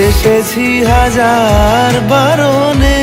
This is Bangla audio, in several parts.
এসেছি হাজার বারণে।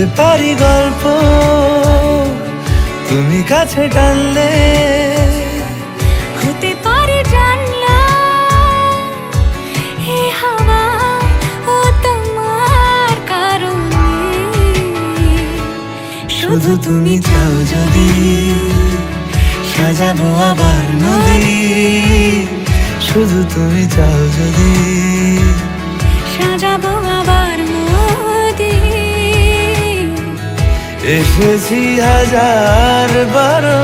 হতে পারি গল্প। তুমি কাছে টানলে। হতে পারে জানলা হে হাওয়া ও তোমার কারণে। শুধু তুমি চাও যদি সাজাবো আবার নদী। শুধু তুমি চাও যদি এসেছি হাজার বারণে